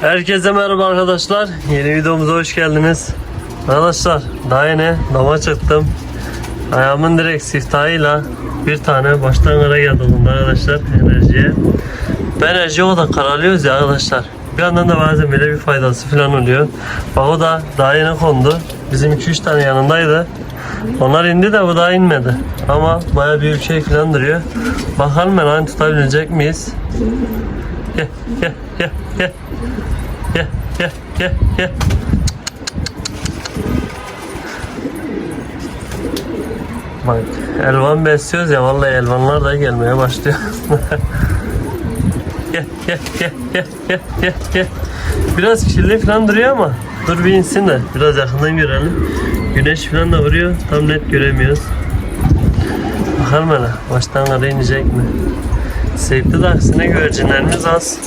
Herkese merhaba arkadaşlar. Yeni videomuza hoş geldiniz. Arkadaşlar daha yeni dama çıktım. Ayağımın direkt siftahıyla bir tane baştan kara geldi bunda arkadaşlar enerjiye. Enerji o da kararlıyoruz ya arkadaşlar. Bir yandan da bazen böyle bir faydası falan oluyor. Bak o da daha yeni kondu. Bizim 2-3 tane yanındaydı. Onlar indi de bu daha inmedi. Ama baya büyük şey falan duruyor. Bakalım ben hani tutabilecek miyiz? Gel gel gel gel. Gel gel gel gel. Bak elvan besliyoruz ya vallahi elvanlar da gelmeye başlıyor. gel gel gel gel gel gel gel. Biraz kirli falan duruyor ama dur bir insin de biraz yakından görelim. Güneş falan da vuruyor tam net göremiyoruz. Bakalım hele baştan kara inecek mi? Sevdi de aksine güvercinlerimiz az.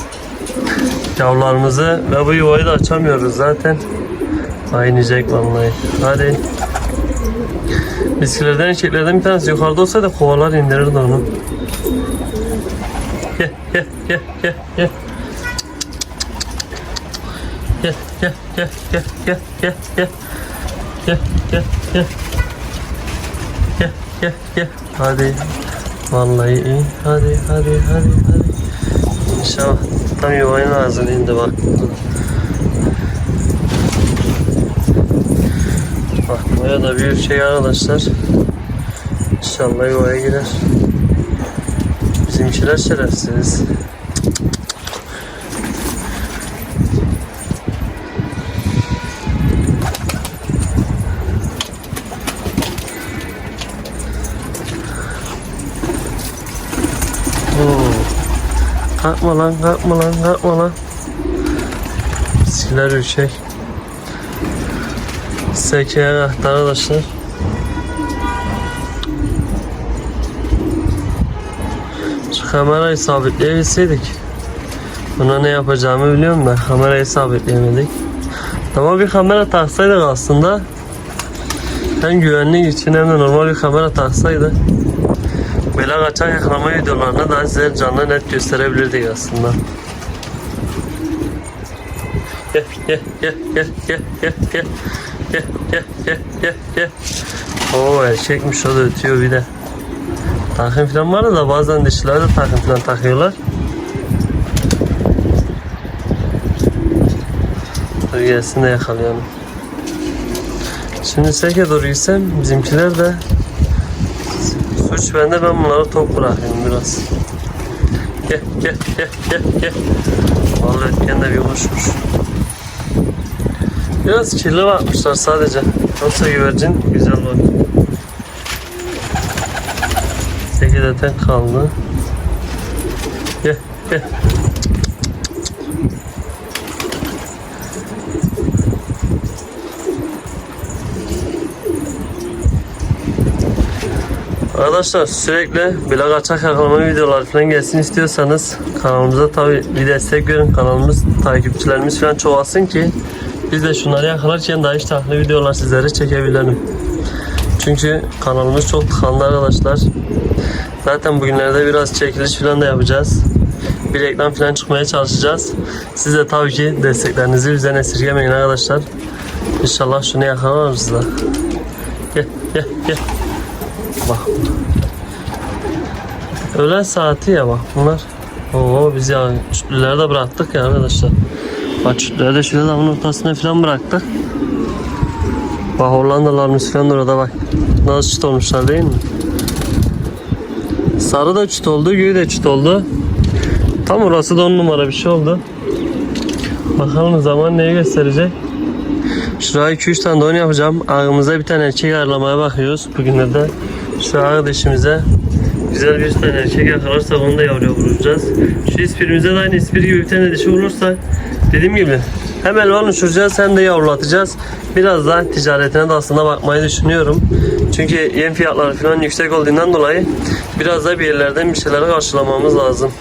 Yavrularımızı ve bu yuvayı da açamıyoruz zaten. Aynayacak vallahi. Hadi. Biskilerden erkeklerden bir tanesi yukarıda olsaydı kovalar indirirdi onu. Gel gel gel gel gel. Gel gel gel gel gel gel gel. Gel gel gel. Gel gel gel. Hadi. Vallahi iyi. Hadi hadi hadi hadi. İnşallah tam yuvanın ağzına bak. Bak buraya da büyük şey arkadaşlar. İnşallah yuvaya girer. Bizimkiler şerefsiz. Kalkma lan, kalkma lan, kalkma lan. Bisikler ürkek. Sekeye kalktı arkadaşlar. Şu kamerayı sabitleyebilseydik. Buna ne yapacağımı biliyorum da kamerayı sabitleyemedik. Ama bir kamera taksaydık aslında hem güvenlik için hem de normal bir kamera taksaydı Böyle kaçak yakalama videolarını daha size canlı net gösterebilirdik aslında. Gel gel gel gel gel gel gel gel gel gel gel gel Oo erkekmiş o da ötüyor bir de. Takım falan var da bazen dişiler de takım falan takıyorlar. Dur gelsin de yakalayalım. Şimdi seke doğru gitsem bizimkiler de Suç bende ben bunları top bırakayım biraz. Gel gel gel gel gel. Vallahi ötken de bir. Biraz kirli bakmışlar sadece. Yoksa güvercin güzel bak. Sekizden kaldı. Gel gel. Arkadaşlar sürekli böyle kaçak yakalama videolar falan gelsin istiyorsanız kanalımıza tabi bir destek verin. Kanalımız takipçilerimiz falan çoğalsın ki biz de şunları yakalarken daha hiç tahli videolar sizlere çekebilelim. Çünkü kanalımız çok tıkanlı arkadaşlar. Zaten bugünlerde biraz çekiliş falan da yapacağız. Bir reklam falan çıkmaya çalışacağız. Siz de tabii ki desteklerinizi bizden esirgemeyin arkadaşlar. İnşallah şunu yakalarız da. Gel gel gel. Bak. Öğlen saati ya bak bunlar. Oo biz ya çütlüleri de bıraktık ya arkadaşlar. Bak çütlüleri de şöyle damın ortasına falan bıraktık. Bak Hollandalarımız falan da orada bak. Nasıl çüt olmuşlar değil mi? Sarı da çüt oldu, göğü de çüt oldu. Tam orası da on numara bir şey oldu. Bakalım zaman neyi gösterecek. Şuraya 2-3 tane don yapacağım. Ağımıza bir tane erkek ayarlamaya bakıyoruz. Bugünlerde şu dişimize güzel bir tane erkek yakalarsak onu da yavruya vuracağız. Şu ispirimize de aynı ispir gibi bir tane dişi vurursa dediğim gibi hem elvan uçuracağız hem de yavrulatacağız. Biraz da ticaretine de aslında bakmayı düşünüyorum. Çünkü yem fiyatları falan yüksek olduğundan dolayı biraz da bir yerlerden bir şeyleri karşılamamız lazım.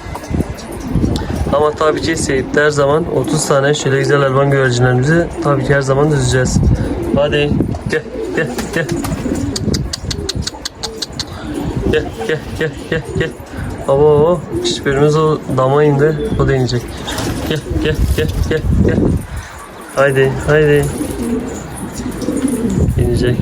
Ama tabii ki Seyit'te her zaman 30 tane şöyle güzel elvan güvercinlerimizi tabii ki her zaman düzeceğiz. Hadi gel gel gel. Gel gel gel gel gel. Abo hiçbirimiz o dama indi. O da inecek. Gel gel gel gel gel. Haydi haydi. İnecek.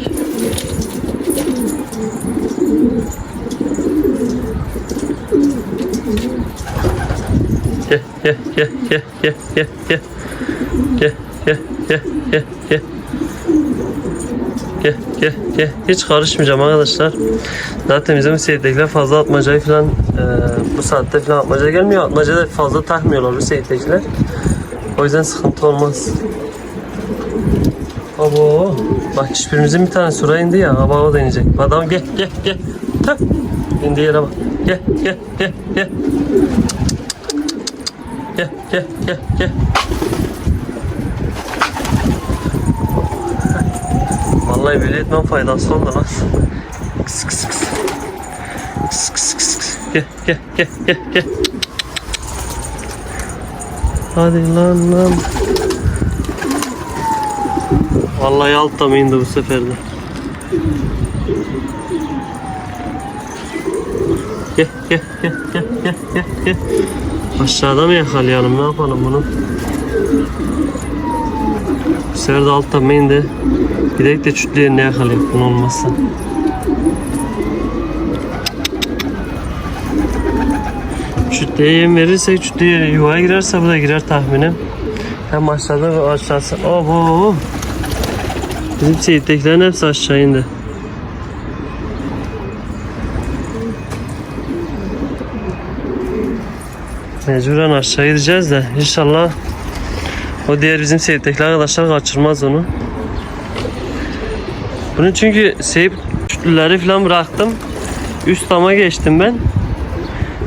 Gel gel gel gel gel gel gel. Gel gel gel gel gel. Gel gel gel. Hiç karışmayacağım arkadaşlar. Zaten bizim seyirdekiler fazla atmacayı falan e, bu saatte falan atmaca gelmiyor. Atmacayı da fazla takmıyorlar bu seyirdekiler. O yüzden sıkıntı olmaz. Abo. Bak hiçbirimizin bir tane sura indi ya. Aba o da inecek. Adam gel gel gel. Tak. İndi yere bak. Gel gel gel gel. Gel gel gel gel. Vallahi böyle etmem faydası oldu lan. Kıs kıs kıs. Kıs kıs kıs kıs. Gel gel gel gel gel. Hadi lan lan. Vallahi altta mı indi bu sefer de. Gel gel gel gel gel gel gel. Aşağıda mı yakalayalım ne yapalım bunu? Bu sefer de altta mı indi? Gidelim de çütlü yerine yakalayalım bunu olmazsa. Çütlüye yem verirsek çütlü yuvaya girerse bu da girer tahminim. Hem aşağıda aşağısı. Oho. Bizim seyitliklerin hepsi aşağı indi. Mecburen aşağı gideceğiz de inşallah o diğer bizim seyitlikler arkadaşlar kaçırmaz onu. Bunu çünkü seyip kütlüleri falan bıraktım. Üst dama geçtim ben.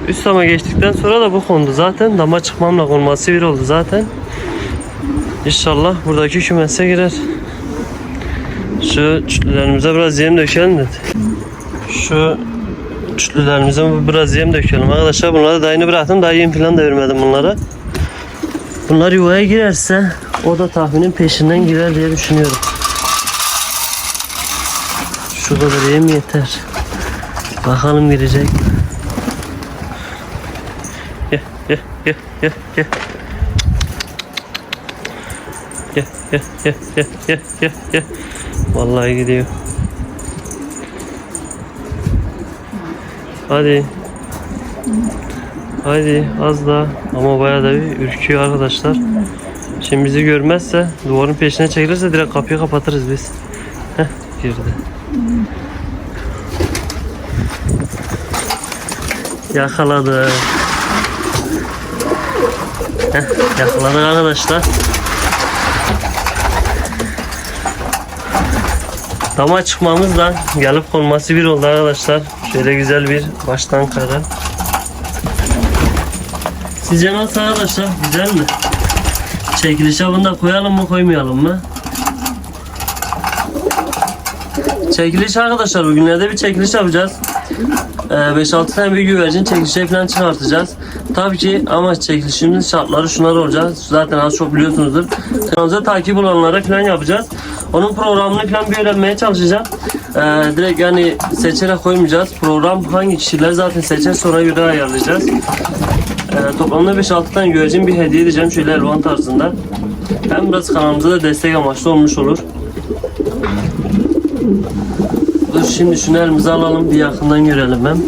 Üst dama geçtikten sonra da bu kondu zaten. Dama çıkmamla konması bir oldu zaten. İnşallah buradaki kümese girer. Şu çütlülerimize biraz yem dökelim dedi. Şu çütlülerimize biraz yem dökelim. Arkadaşlar bunları da yeni bıraktım. Daha yem falan da vermedim bunlara. Bunlar yuvaya girerse o da tahminin peşinden girer diye düşünüyorum. Şu kadar yem yeter. Bakalım girecek? Gel gel gel gel gel. Gel gel gel gel gel gel gel. Vallahi gidiyor. Hadi. Hadi az daha. Ama bayağı da bir ürküyor arkadaşlar. Şimdi bizi görmezse duvarın peşine çekilirse direkt kapıyı kapatırız biz. Heh girdi. Yakaladı. Heh, yakaladık arkadaşlar. Dama çıkmamızla gelip konması bir oldu arkadaşlar. Şöyle güzel bir baştan kara. Sizce nasıl arkadaşlar? Güzel mi? Çekiliş avında koyalım mı koymayalım mı? Çekiliş arkadaşlar bugünlerde bir çekiliş yapacağız. Ee, 5-6 tane bir güvercin çekilişe falan çıkartacağız. Tabii ki ama çekilişimizin şartları şunlar olacak. Zaten az çok biliyorsunuzdur. Kanalımıza takip olanlara falan yapacağız. Onun programını falan bir öğrenmeye çalışacağım. Ee, direkt yani seçerek koymayacağız. Program hangi kişiler zaten seçer sonra göre ayarlayacağız. Ee, toplamda 5-6 tane güvercin bir hediye edeceğim şöyle elvan tarzında. Hem biraz kanalımıza da destek amaçlı olmuş olur. Dur şimdi şunu elimize alalım bir yakından görelim hem.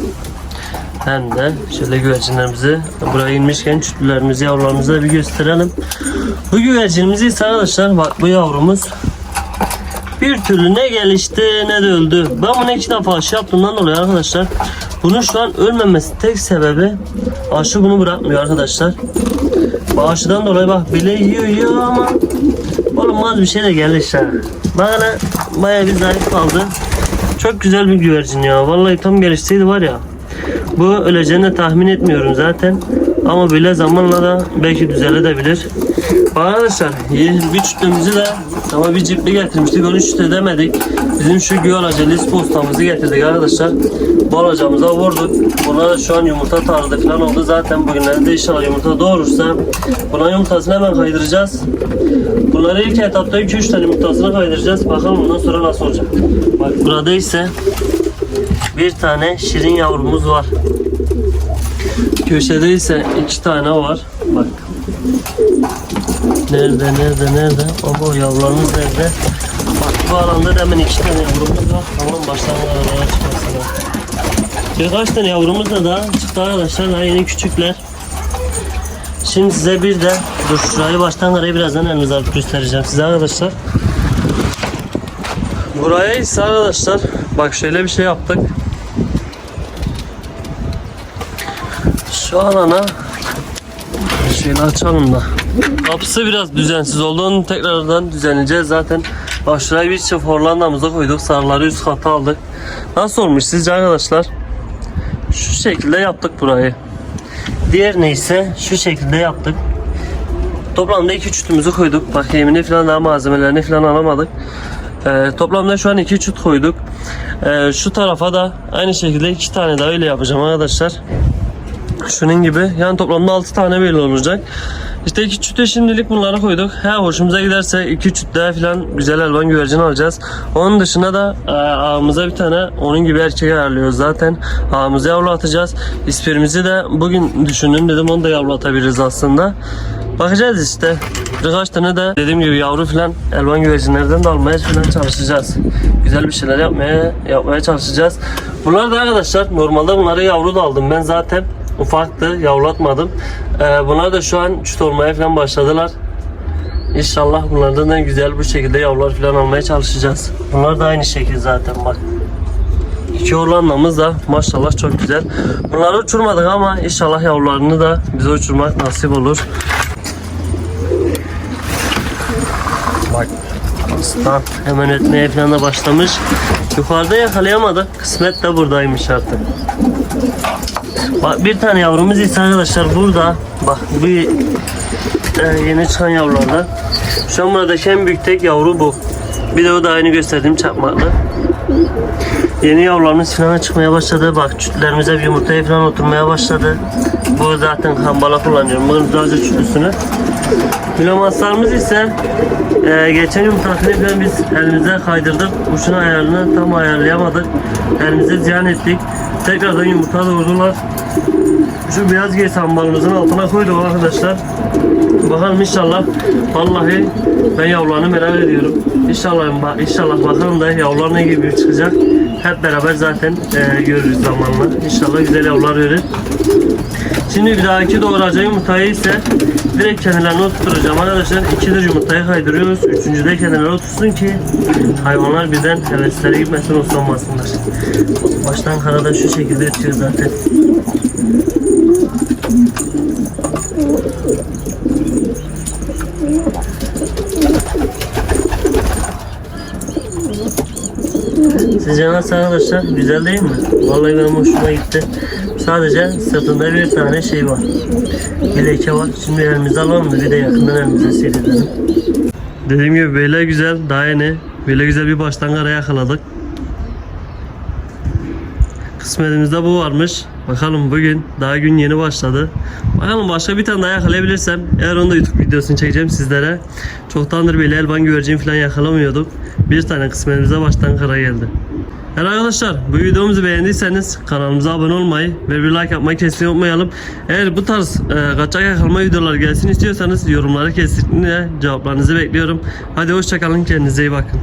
Hem de şöyle güvercinlerimizi buraya inmişken çütlülerimizi yavrularımızı da bir gösterelim. Bu güvercinimizi ise arkadaşlar bak bu yavrumuz bir türlü ne gelişti ne de öldü. Ben bunu iki defa aşı yaptığımdan dolayı arkadaşlar bunun şu an ölmemesi tek sebebi aşı bunu bırakmıyor arkadaşlar. Bu aşıdan dolayı bak bile yiyor yiyor ama olmaz bir şey de geldi işte. Bak hele baya bir zayıf kaldı. Çok güzel bir güvercin ya. Vallahi tam gelişseydi var ya. Bu öleceğini tahmin etmiyorum zaten. Ama böyle zamanla da belki düzelebilir. Arkadaşlar bir çütlümüzü de ama bir cipli getirmiştik. Onu çüt edemedik. Bizim şu güvelaca lis postamızı getirdik arkadaşlar. Bu alacağımıza vurduk. Buna da şu an yumurta tarzı falan oldu. Zaten bugünlerde inşallah yumurta doğurursa buna yumurtasını hemen kaydıracağız. Bunları ilk etapta 2-3 tane yumurtasını kaydıracağız. Bakalım bundan sonra nasıl olacak. Bak burada ise bir tane şirin yavrumuz var. Köşede ise iki tane var. Bak. Nerede nerede nerede? Oho yavrularımız nerede? Bak bu alanda da hemen iki tane yavrumuz var. Tamam baştan aralara çıkarsın. Birkaç tane yavrumuz da daha çıktı arkadaşlar. Daha yeni küçükler. Şimdi size bir de dur şurayı baştan arayı birazdan elinize alıp göstereceğim size arkadaşlar. Buraya ise arkadaşlar bak şöyle bir şey yaptık. Şu alana şöyle açalım da. Kapısı biraz düzensiz olduğunu tekrardan düzenleyeceğiz zaten. Şuraya bir çift horlandamıza koyduk. Sarıları üst kata aldık. Nasıl olmuş sizce arkadaşlar? Şu şekilde yaptık burayı. Diğer neyse şu şekilde yaptık. Toplamda iki çütümüzü koyduk. Bak yemini falan daha malzemelerini falan alamadık. Ee, toplamda şu an iki çüt koyduk. Ee, şu tarafa da aynı şekilde iki tane daha öyle yapacağım arkadaşlar. Şunun gibi. Yani toplamda 6 tane böyle olacak. İşte iki çüte şimdilik bunları koyduk. He hoşumuza giderse iki çüt daha falan güzel elvan güvercin alacağız. Onun dışında da e, ağımıza bir tane onun gibi erkeği ayarlıyoruz zaten. Ağımızı yavrulatacağız. İspirimizi de bugün düşündüm dedim onu da yavrulatabiliriz aslında. Bakacağız işte. Birkaç tane de dediğim gibi yavru falan elvan güvercinlerden de almaya falan çalışacağız. Güzel bir şeyler yapmaya yapmaya çalışacağız. Bunlar da arkadaşlar normalde bunları yavru da aldım ben zaten. Ufaktı yavrulatmadım. Ee, bunlar da şu an çüt olmaya falan başladılar. İnşallah bunlardan da güzel bu şekilde yavrular falan almaya çalışacağız. Bunlar da aynı şekilde zaten bak. İki orlandamız da maşallah çok güzel. Bunları uçurmadık ama inşallah yavrularını da bize uçurmak nasip olur. Bak aslan hemen ötmeye falan da başlamış. Yukarıda yakalayamadık. Kısmet de buradaymış artık. Bak bir tane yavrumuz ise arkadaşlar burada. Bak bu e, yeni çıkan yavrulardan. Şu an buradaki en büyük tek yavru bu. Bir de o da aynı gösterdiğim çakmaklı. Yeni yavrularımız falan çıkmaya başladı. Bak çütlerimize bir yumurtaya falan oturmaya başladı. Bu zaten kambala kullanıyorum. Bunun sadece çütüsünü. Bilomaslarımız ise e, geçen yumurtasını falan biz elimize kaydırdık. Uçun ayarını tam ayarlayamadık. Elimize ziyan ettik. Tekrardan yumurta doğurdular. Şu beyaz geç ambalımızın altına koyduk arkadaşlar. Bakalım inşallah. Vallahi ben yavrularını merak ediyorum. İnşallah inşallah bakalım da yavrular ne gibi çıkacak. Hep beraber zaten e, görürüz zamanla. İnşallah güzel yavrular verir. Şimdi bir dahaki doğuracağı yumurtayı ise direkt kendilerine oturtacağım arkadaşlar. İkidir yumurtayı kaydırıyoruz. Üçüncüde kendilerine otursun ki hayvanlar birden hevesleri gitmesin uslanmasınlar. Baştan karada şu şekilde ötüyor zaten. Sizce nasıl arkadaşlar? Güzel değil mi? Vallahi benim hoşuma gitti. Sadece sırtında bir tane şey var. Bir var. Şimdi elimize alalım da bir de yakından elimize seyredelim. Dediğim gibi böyle güzel, daha yeni. Böyle güzel bir baştan yakaladık. Kısmetimizde bu varmış. Bakalım bugün daha gün yeni başladı. Bakalım başka bir tane daha yakalayabilirsem eğer onu da YouTube videosunu çekeceğim sizlere. Çoktandır böyle elban güvercin falan yakalamıyorduk. Bir tane kısmetimize baştan kara geldi. Evet arkadaşlar bu videomuzu beğendiyseniz kanalımıza abone olmayı ve bir like yapmayı kesinlikle unutmayalım. Eğer bu tarz e, kaçak yakalama videoları gelsin istiyorsanız yorumları kesinlikle cevaplarınızı bekliyorum. Hadi hoşçakalın kendinize iyi bakın.